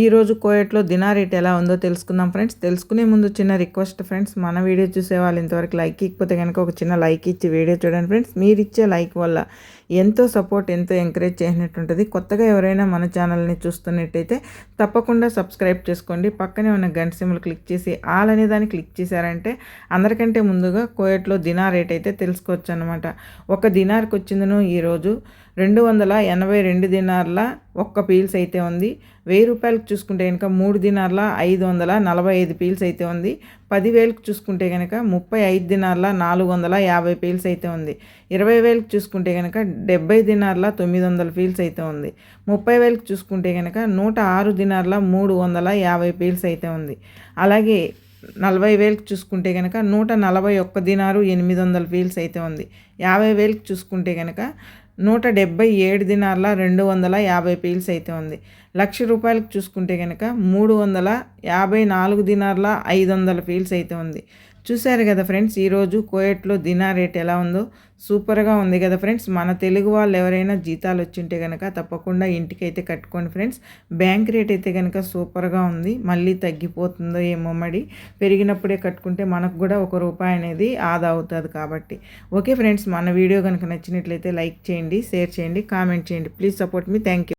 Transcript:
ఈరోజు కోయట్లో దినా రేట్ ఎలా ఉందో తెలుసుకుందాం ఫ్రెండ్స్. తెలుసుకునే ముందు చిన్న రిక్వెస్ట్ ఫ్రెండ్స్. మన వీడియో చూసే వాళ్ళు ఇంతవరకు లైక్ ఇకపోతే కనుక ఒక చిన్న లైక్ ఇచ్చి వీడియో చూడండి ఫ్రెండ్స్. మీరు ఇచ్చే లైక్ వల్ల ఎంతో సపోర్ట్ ఎంతో ఎంకరేజ్ చేసినట్టుంటుంది. కొత్తగా ఎవరైనా మన ఛానల్ని చూస్తున్నట్టయితే తప్పకుండా సబ్స్క్రైబ్ చేసుకోండి. పక్కనే ఉన్న గంట సిమ్లు క్లిక్ చేసి ఆల్ అనే దాన్ని క్లిక్ చేశారంటే అందరికంటే ముందుగా కోయట్లో దినార్ రేట్ అయితే తెలుసుకోవచ్చు అనమాట ఒక దినార్కి వచ్చిందను ఈరోజు రెండు వందల ఎనభై రెండు దినార్ల ఒక్క పీల్స్ అయితే ఉంది. వెయ్యి రూపాయలకు చూసుకుంటే కనుక మూడు దినార్ల ఐదు వందల నలభై ఐదు పీల్స్ అయితే ఉంది. పదివేలకు చూసుకుంటే కనుక ముప్పై ఐదు దినార్ల నాలుగు వందల యాభై పీల్స్ అయితే ఉంది. ఇరవై వేలకు చూసుకుంటే కనుక డెబ్బై దినార్ల తొమ్మిది వందల పీల్స్ అయితే ఉంది. ముప్పై వేలకు చూసుకుంటే కనుక నూట ఆరు దినార్ల మూడు వందల యాభై పీల్స్ అయితే ఉంది. అలాగే నలభై వేలకు చూసుకుంటే కనుక నూట నలభై ఒక్క దినారు ఎనిమిది వందల ఫీల్స్ అయితే ఉంది. యాభై వేలకు చూసుకుంటే కనుక నూట డెబ్బై ఏడు దినార్ల రెండు వందల యాభై పీల్స్ అయితే ఉంది. లక్ష రూపాయలకు చూసుకుంటే కనుక మూడు వందల యాభై నాలుగు దినార్ల ఐదు వందల పీల్స్ అయితే ఉంది. చూశారు కదా ఫ్రెండ్స్ ఈరోజు కోయట్లో దినా రేట్ ఎలా ఉందో? సూపర్గా ఉంది కదా ఫ్రెండ్స్. మన తెలుగు వాళ్ళు ఎవరైనా జీతాలు వచ్చింటే కనుక తప్పకుండా ఇంటికైతే కట్టుకోండి ఫ్రెండ్స్. బ్యాంక్ రేట్ అయితే కనుక సూపర్గా ఉంది. మళ్ళీ తగ్గిపోతుందో ఏమో మడి పెరిగినప్పుడే కట్టుకుంటే మనకు కూడా ఒక రూపాయి అనేది ఆదా అవుతుంది కాబట్టి. ఓకే ఫ్రెండ్స్ మన వీడియో కనుక నచ్చినట్లయితే లైక్ చేయండి షేర్ చేయండి కామెంట్ చేయండి. Please support me. Thank you